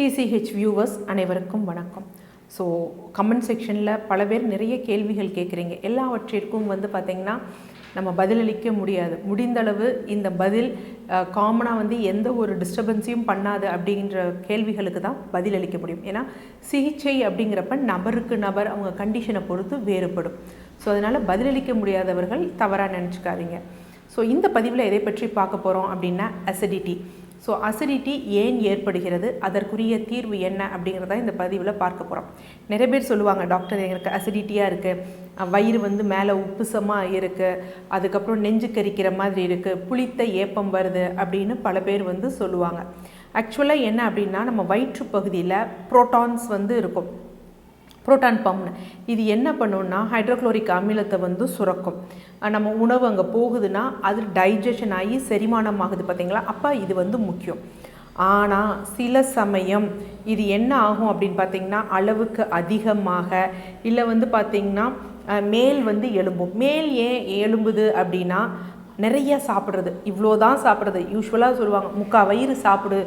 DCH viewers அனைவருக்கும் வணக்கம். So comment செக்ஷனில் பல பேர் நிறைய கேள்விகள் கேட்குறீங்க. எல்லாவற்றிற்கும் வந்து பார்த்திங்கன்னா நம்ம பதிலளிக்க முடியாது. முடிந்தளவு இந்த பதில் காமனாக வந்து எந்த ஒரு டிஸ்டர்பன்ஸையும் பண்ணாது அப்படின்ற கேள்விகளுக்கு தான் பதிலளிக்க முடியும். ஏன்னா சிகிச்சை அப்படிங்கிறப்ப நபருக்கு நபர் அவங்க கண்டிஷனை பொறுத்து வேறுபடும். ஸோ அதனால் பதிலளிக்க முடியாதவர்கள் தவறாக நினச்சிக்காதீங்க. ஸோ இந்த பதிவில் எதை பற்றி பார்க்க போகிறோம் அப்படின்னா அசிடிட்டி ஸோ அசிடிட்டி ஏன் ஏற்படுகிறது? அதற்குரிய தீர்வு என்ன? அப்படிங்கிறத இந்த பதிவில் பார்க்க போகிறோம் நிறைய பேர் சொல்லுவாங்க டாக்டர் எங்களுக்கு அசிடிட்டியாக இருக்குது வயிறு வந்து மேலே உப்புசமாக இருக்குது அதுக்கப்புறம் நெஞ்சு கரிக்கிற மாதிரி இருக்குது புளித்த ஏப்பம் வருது. அப்படின்னு பல பேர் வந்து சொல்லுவாங்க. ஆக்சுவலாக என்ன அப்படின்னா நம்ம வயிற்று பகுதியில் ப்ரோட்டான்ஸ் வந்து இருக்கும். புரோட்டான் பம்ப்னு. இது என்ன பண்ணுன்னா ஹைட்ரோக்ளோரிக் அமிலத்தை வந்து சுரக்கும். நம்ம உணவு அங்கே போகுதுன்னா அது டைஜஷன் ஆகி செரிமானம் ஆகுது பார்த்தீங்களா அப்போ இது வந்து முக்கியம். ஆனால் சில சமயம் இது என்ன ஆகும் அப்படின்னு பார்த்தீங்கன்னா அளவுக்கு அதிகமாக இல்லை வந்து பார்த்திங்கன்னா மேல் வந்து எலும்பும் மேல் ஏன் எலும்புது அப்படின்னா நிறைய சாப்பிட்றது. இவ்வளோ தான் சாப்பிட்றது யூஸ்வலாக சொல்லுவாங்க முக்கால் வயிறு சாப்பிடு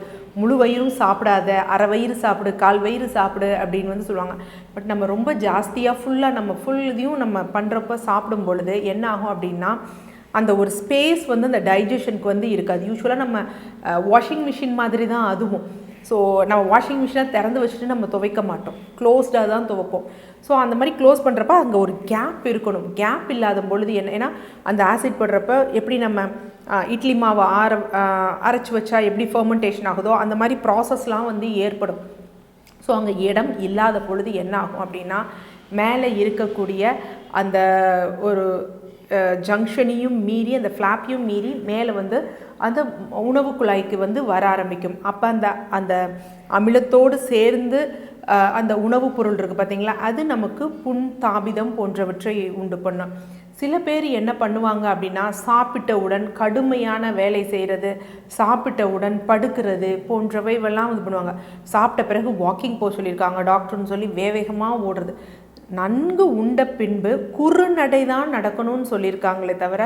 முழு வயிறும் சாப்பிடாத அரை வயிறு சாப்பிடு கால் வயிறு சாப்பிடு அப்படின்னு வந்து சொல்லுவாங்க. பட் நம்ம ரொம்ப ஜாஸ்தியாக ஃபுல்லாக நம்ம ஃபுல் இதையும் நம்ம பண்ணுறப்ப சாப்பிடும் பொழுது என்ன ஆகும் அப்படின்னா அந்த ஒரு ஸ்பேஸ் வந்து அந்த டைஜஷனுக்கு வந்து இருக்காது. யூஸ்வலாக நம்ம வாஷிங் மிஷின் மாதிரி தான் அதுவும். ஸோ நம்ம வாஷிங் மிஷினை திறந்து வச்சுட்டு நம்ம துவைக்க மாட்டோம். க்ளோஸ்டாக தான் துவைப்போம். ஸோ அந்த மாதிரி க்ளோஸ் பண்ணுறப்ப அங்கே ஒரு கேப் இருக்கணும். கேப் இல்லாத பொழுது என்ன ஏன்னா அந்த ஆசிட் படுறப்ப எப்படி நம்ம இட்லி மாவை ஆற அரைச்சி வச்சா எப்படி ஃபர்மெண்டேஷன் ஆகுதோ அந்த மாதிரி ப்ராசஸ்லாம் வந்து ஏற்படும். ஸோ அங்கே இடம் இல்லாத பொழுது என்ன ஆகும் அப்படின்னா மேலே இருக்கக்கூடிய அந்த ஒரு ஜங்ஷனையும் மீறி அந்த ஃப்ளாப்பையும் மீறி மேலே வந்து அந்த உணவு குழாய்க்கு வந்து வர ஆரம்பிக்கும். அப்போ அந்த அந்த அமிலத்தோடு சேர்ந்து அந்த உணவுப் பொருள் இருக்குது பார்த்தீங்களா அது நமக்கு புண் தாபிதம் போன்றவற்றை உண்டு பண்ணும். சில பேர் என்ன பண்ணுவாங்க அப்படின்னா சாப்பிட்டவுடன் கடுமையான வேலை செய்கிறது சாப்பிட்டவுடன் படுக்கிறது போன்றவைவெல்லாம் இது பண்ணுவாங்க. சாப்பிட்ட பிறகு வாக்கிங் போக சொல்லியிருக்காங்க டாக்டர்னு சொல்லி வேவேகமாக ஓடுறது. நன்கு உண்ட பின்பு குறுநடை தான் நடக்கணும்னு சொல்லியிருக்காங்களே தவிர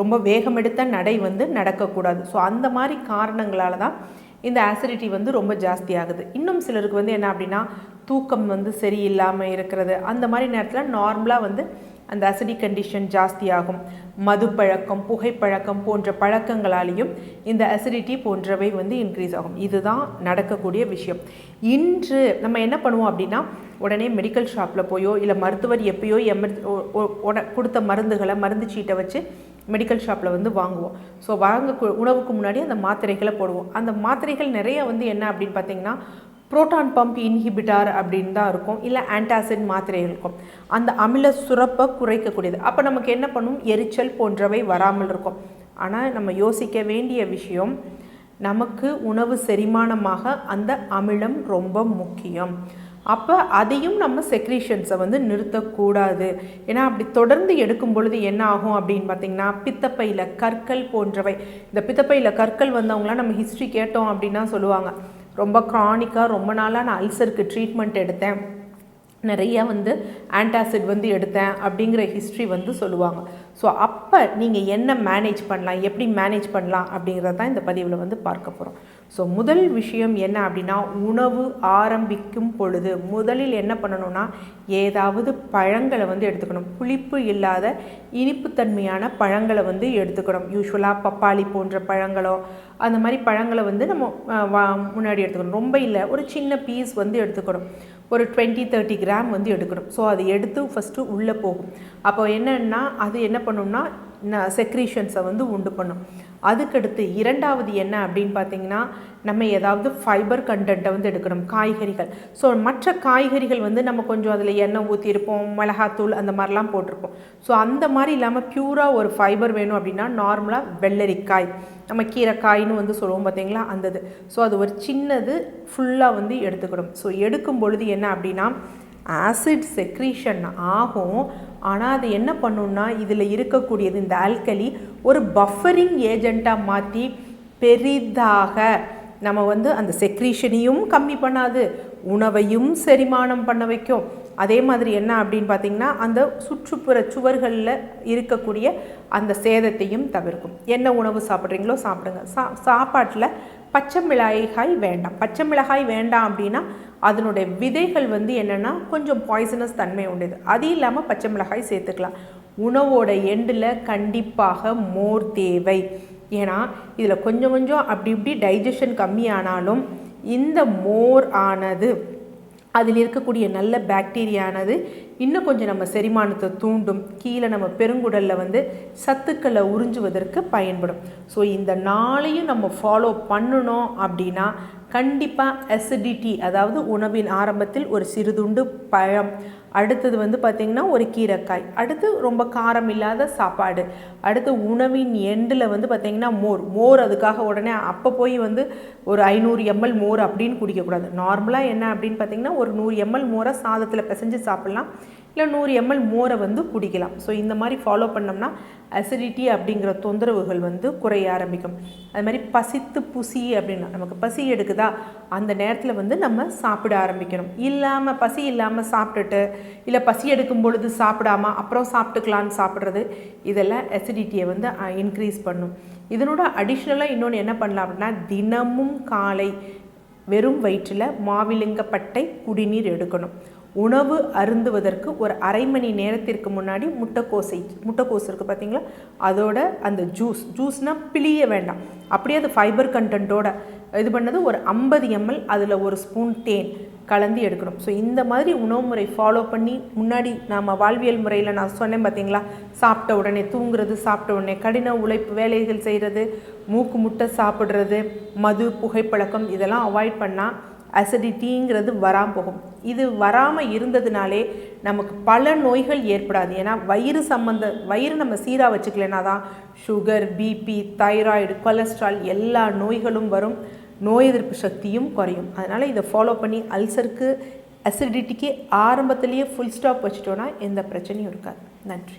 ரொம்ப வேகமெடுத்த நடை வந்து நடக்கக்கூடாது. ஸோ அந்த மாதிரி காரணங்களால தான் இந்த ஆசிடிட்டி வந்து ரொம்ப ஜாஸ்தி ஆகுது. இன்னும் சிலருக்கு வந்து என்ன அப்படின்னா தூக்கம் வந்து சரியில்லாமல் இருக்கிறது. அந்த மாதிரி நேரத்தில் நார்மலாக வந்து அந்த அசிடிக் கண்டிஷன் ஜாஸ்தியாகும். மது பழக்கம் புகைப்பழக்கம் போன்ற பழக்கங்களாலேயும் இந்த அசிடிட்டி போன்றவை வந்து இன்க்ரீஸ் ஆகும். இதுதான் நடக்கக்கூடிய விஷயம். இன்று நம்ம என்ன பண்ணுவோம் அப்படின்னா உடனே மெடிக்கல் ஷாப்பில் போயோ இல்லை மருத்துவர் எப்பயோ எமர் உட- கொடுத்த மருந்துகளை மருந்து சீட்டை வச்சு மெடிக்கல் ஷாப்பில் வந்து வாங்குவோம். ஸோ வாங்க உணவுக்கு முன்னாடி அந்த மாத்திரைகளை போடுவோம். அந்த மாத்திரைகள் நிறைய வந்து என்ன அப்படின்னு பார்த்தீங்கன்னா புரோட்டான் பம்ப் இன்ஹிபிட்டார் அப்படின்னு தான் இருக்கும். இல்லை ஆன்டாசிட் மாத்திரைகள் இருக்கும். அந்த அமில சுரப்பை குறைக்கக்கூடியது. அப்போ நமக்கு என்ன பண்ணும்? எரிச்சல் போன்றவை வராமல் இருக்கும். ஆனால் நம்ம யோசிக்க வேண்டிய விஷயம் நமக்கு உணவு செரிமானமாக அந்த அமிலம் ரொம்ப முக்கியம். அப்போ அதையும் நம்ம செக்ரீஷன்ஸை வந்து நிறுத்தக்கூடாது. ஏன்னா அப்படி தொடர்ந்து எடுக்கும் பொழுது என்ன ஆகும் அப்படின்னு பார்த்தீங்கன்னா பித்தப்பையில் கற்கள் போன்றவை. இந்த பித்தப்பையில் கற்கள் வந்தவங்களாம் நம்ம ஹிஸ்ட்ரி கேட்டோம் அப்படின்னா சொல்லுவாங்க. ரொம்ப க்ரானிக்காக ரொம்ப நாளாக நான் அல்சருக்கு ட்ரீட்மெண்ட் எடுத்தேன். நிறைய வந்து ஆன்டாசிட் வந்து எடுத்தேன் அப்படிங்கிற ஹிஸ்ட்ரி வந்து சொல்லுவாங்க. ஸோ அப்போ நீங்கள் என்ன மேனேஜ் பண்ணலாம்? எப்படி மேனேஜ் பண்ணலாம்? அப்படிங்கிறத தான் இந்த பதிவில் வந்து பார்க்க போகிறோம் ஸோ முதல் விஷயம் என்ன அப்படின்னா உணவு ஆரம்பிக்கும் பொழுது முதலில் என்ன பண்ணணும்னா ஏதாவது பழங்களை வந்து எடுத்துக்கணும். புளிப்பு இல்லாத இனிப்புத்தன்மையான பழங்களை வந்து எடுத்துக்கணும். யூஸ்வலாக பப்பாளி போன்ற பழங்களோ அந்த மாதிரி பழங்களை வந்து நம்ம வா- முன்னாடி எடுத்துக்கணும். ரொம்ப இல்லை ஒரு சின்ன பீஸ் வந்து எடுத்துக்கணும். ஒரு டுவெண்ட்டி தேர்ட்டி கிராம் வந்து எடுக்கணும். ஸோ அதை எடுத்து ஃபஸ்ட்டு உள்ளே போகும். அப்போ என்னென்னா அது என்ன பண்ணும்னா செக்ரீஷன்ஸை வந்து உண்டு பண்ணும். அதுக்கடுத்து இரண்டாவது என்ன அப்படின்னு பார்த்தீங்கன்னா நம்ம ஏதாவது ஃபைபர் கண்டென்ட்டை வந்து எடுக்கணும் காய்கறிகள். ஸோ மற்ற காய்கறிகள் வந்து நம்ம கொஞ்சம் அதில் எண்ணெய் ஊற்றிருப்போம் மிளகாத்தூள் அந்த மாதிரிலாம் போட்டிருப்போம். ஸோ அந்த மாதிரி இல்லாமல் பியூராக ஒரு ஃபைபர் வேணும் அப்படின்னா நார்மலாக வெள்ளரிக்காய். நம்ம கீரைக்காய்னு வந்து சொல்லுவோம் பார்த்தீங்களா அந்த இது ஸோ அது ஒரு சின்னது ஃபுல்லாக வந்து எடுத்துக்கணும். ஸோ எடுக்கும் பொழுது என்ன அப்படின்னா ஆசிட் செக்ரீஷன் ஆகும். ஆனால் அது என்ன பண்ணுன்னா இதில் இருக்கக்கூடியது இந்த ஆல்கலி ஒரு பஃபரிங் ஏஜெண்ட்டாக மாற்றி பெரிதாக நம்ம வந்து அந்த செக்ரீஷனையும் கம்மி பண்ணாது உணவையும் செரிமானம் பண்ண வைக்கும். அதே மாதிரி என்ன அப்படின்னு பார்த்தீங்கன்னா அந்த சுற்றுப்புற சுவர்களில் இருக்கக்கூடிய அந்த சேதத்தையும் தவிர்க்கும். என்ன உணவு சாப்பிட்றீங்களோ சாப்பிடுங்க. சா சாப்பாட்டில் பச்சை மிளகாய் வேண்டாம். பச்சை மிளகாய் வேண்டாம் அப்படின்னா அதனுடைய விதைகள் வந்து என்னென்னா கொஞ்சம் பாய்சனஸ் தன்மை உடையது. அது இல்லாமல் பச்சை மிளகாய் சேர்த்துக்கலாம். உணவோட எண்டில் கண்டிப்பாக மோர் தேவை. ஏன்னா இதில் கொஞ்சம் கொஞ்சம் அப்படி இப்படி டைஜஷன் கம்மியானாலும் இந்த மோர் ஆனது அதில் இருக்கக்கூடிய நல்ல பாக்டீரியானது இன்னும் கொஞ்சம் நம்ம செரிமானத்தை தூண்டும். கீழே நம்ம பெருங்குடலில் வந்து சத்துக்களை உறிஞ்சுவதற்கு பயன்படும். ஸோ இந்த நாளையும் நம்ம ஃபாலோ பண்ணணும் அப்படின்னா கண்டிப்பாக அசிடிட்டி அதாவது உணவின் ஆரம்பத்தில் ஒரு சிறுதுண்டு பழம் அடுத்தது வந்து பார்த்திங்கன்னா ஒரு கீரைக்காய். அடுத்து ரொம்ப காரம் இல்லாத சாப்பாடு. அடுத்து உணவின் எண்டில் வந்து பார்த்திங்கன்னா மோர். மோர் அதுக்காக உடனே அப்போ போய் வந்து ஒரு ஐநூறு எம்எல் மோர் அப்படின்னு குடிக்கக்கூடாது. நார்மலாக என்ன அப்படின்னு பார்த்திங்கன்னா ஒரு நூறு எம்எல் மோரை சாதத்தில் பிசைஞ்சு சாப்பிட்லாம். இல்லை நூறு எம்எல் மோரை வந்து குடிக்கலாம். ஸோ இந்த மாதிரி ஃபாலோ பண்ணோம்னா அசிடிட்டி அப்படிங்கிற தொந்தரவுகள் வந்து குறைய ஆரம்பிக்கும். அது மாதிரி பசித்து புசி அப்படின்னா நமக்கு பசி எடுக்குதா? அந்த நேரத்தில் வந்து நம்ம சாப்பிட ஆரம்பிக்கணும். இல்லாமல் பசி இல்லாமல் சாப்பிட்டுட்டு இல்லை பசி எடுக்கும் பொழுது சாப்பிடாம அப்புறம் சாப்பிட்டுக்கலான்னு சாப்பிட்றது இதெல்லாம் அசிடிட்டியை வந்து இன்க்ரீஸ் பண்ணும். இதனோட அடிஷ்னலாக இன்னொன்று என்ன பண்ணலாம் அப்படின்னா தினமும் காலை வெறும் வயிற்றில் மாவிலுங்கப்பட்டை குடிநீர் எடுக்கணும். உணவு அருந்துவதற்கு ஒரு அரை மணி நேரத்திற்கு முன்னாடி முட்டைக்கோசை முட்டைக்கோஸ் இருக்குது பார்த்தீங்களா அதோட அந்த ஜூஸ் ஜூஸ்னால் பிழிய வேண்டாம். அப்படியே அது ஃபைபர் கண்டென்ட்டோட இது பண்ணது ஒரு ஐம்பது எம்எல் அதில் ஒரு ஸ்பூன் தேன் கலந்து எடுக்கணும். ஸோ இந்த மாதிரி உணவு முறை ஃபாலோ பண்ணி முன்னாடி நாம் வாழ்வியல் முறையில் நான் சொன்னேன் பார்த்தீங்களா சாப்பிட்ட உடனே தூங்குறது சாப்பிட்ட உடனே கடின உழைப்பு வேலைகள் செய்கிறது மூக்கு முட்டை சாப்பிட்றது மது புகைப்பழக்கம் இதெல்லாம் அவாய்ட் பண்ணால் அசிடிட்டிங்கிறது வராமல் போகும். இது வராமல் இருந்ததுனாலே நமக்கு பல நோய்கள் ஏற்படாது. ஏன்னா வயிறு சம்மந்த வயிறு நம்ம சீராக வச்சுக்கலனா தான் சுகர் பிபி தைராய்டு கொலஸ்ட்ரால் எல்லா நோய்களும் வரும். நோய் எதிர்ப்பு சக்தியும் குறையும். அதனால் இதை ஃபாலோ பண்ணி அல்சருக்கு அசிடிட்டிக்கு ஆரம்பத்துலேயே ஃபுல் ஸ்டாப் வச்சுட்டோன்னா எந்த பிரச்சனையும் இருக்காது. நன்றி.